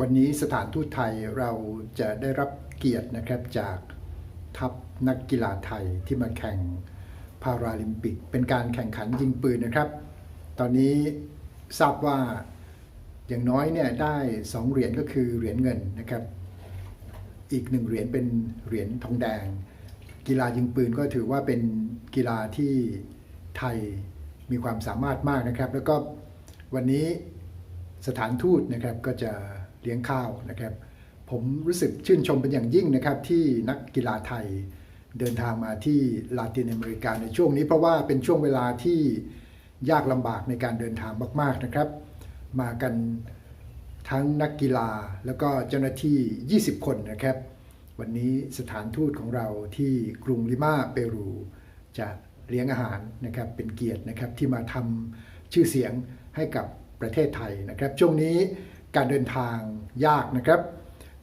วันนี้สถานทูตไทยเราจะได้รับเกียรตินะครับจากทัพนักกีฬาไทยที่มาแข่งพาราลิมปิก เป็นการแข่งขันยิงปืนนะครับ ตอนนี้ทราบว่าอย่างน้อยเนี่ยได้ 2 เหรียญก็คือเหรียญเงินนะครับ อีกหนึ่งเหรียญเป็นเหรียญทองแดง กีฬายิงปืนก็ถือว่าเป็นกีฬาที่ไทยมีความสามารถมากนะครับ แล้วก็วันนี้สถานทูตนะครับก็จะ เลี้ยงข้าวนะครับ ผมรู้สึกชื่นชมเป็นอย่างยิ่งนะครับ ที่นักกีฬาไทยเดินทางมาที่ลาตินอเมริกาในช่วงนี้เพราะว่าเป็นช่วงเวลาที่ยากลำบากในการเดินทางมาก ๆนะครับ มากันทั้งนักกีฬาแล้วก็เจ้าหน้าที่ 20 คนนะครับ วันนี้สถานทูตของเราที่กรุงลิมาเปรู จะเลี้ยงอาหารนะครับเป็นเกียรตินะครับที่มาทำชื่อเสียงให้กับประเทศไทยนะครับ ช่วงนี้ การเดินทางยากนะครับ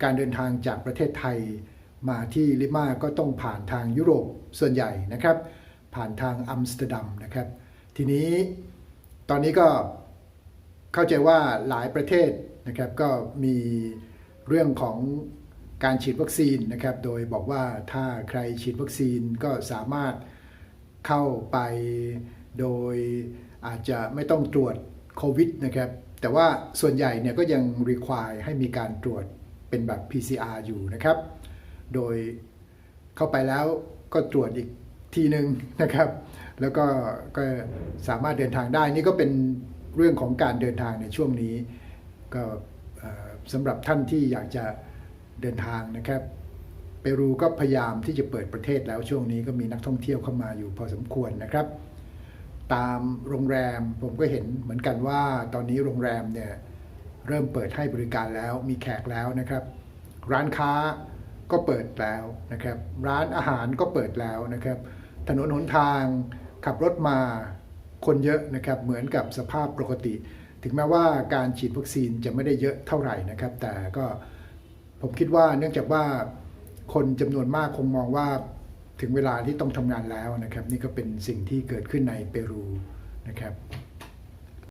การเดินทางจากประเทศไทยมาที่ลิมาก็ต้องผ่านทางยุโรปส่วนใหญ่นะครับ ผ่านทางอัมสเตอร์ดัมนะครับ ทีนี้ตอนนี้ก็เข้าใจว่าหลายประเทศนะครับก็มีเรื่องของการฉีดวัคซีนนะครับ โดยบอกว่าถ้าใครฉีดวัคซีนก็สามารถเข้าไปโดยอาจจะไม่ต้องตรวจ โควิดนะครับ แต่ว่าส่วนใหญ่เนี่ยก็ยัง require ให้มีการตรวจเป็นแบบ PCR อยู่นะครับ โดยเข้าไปแล้วก็ตรวจอีกทีหนึ่งนะครับ แล้วก็ก็สามารถเดินทางได้ นี่ก็เป็นเรื่องของการเดินทางในช่วงนี้ ก็สำหรับท่านที่อยากจะเดินทางนะครับเปรูก็พยายามที่จะเปิดประเทศแล้วช่วงนี้ก็มีนักท่องเที่ยวเข้ามาอยู่พอสมควรนะครับ ตามโรงแรมผมก็เห็นเหมือนกันว่าตอนนี้โรงแรมเนี่ยเริ่มเปิดให้บริการแล้วมีแขกแล้วนะครับ ร้านค้าก็เปิดแล้วนะครับ ร้านอาหารก็เปิดแล้วนะครับ ถนนหนทางขับรถมาคนเยอะนะครับเหมือนกับสภาพปกติ ถึงแม้ว่าการฉีดวัคซีนจะไม่ได้เยอะเท่าไหร่นะครับ แต่ก็ผมคิดว่าเนื่องจากว่าคนจำนวนมากคงมองว่า ถึงเวลาที่ต้องทำงานแล้วนะครับ นี่ก็เป็นสิ่งที่เกิดขึ้นในเปรูนะครับ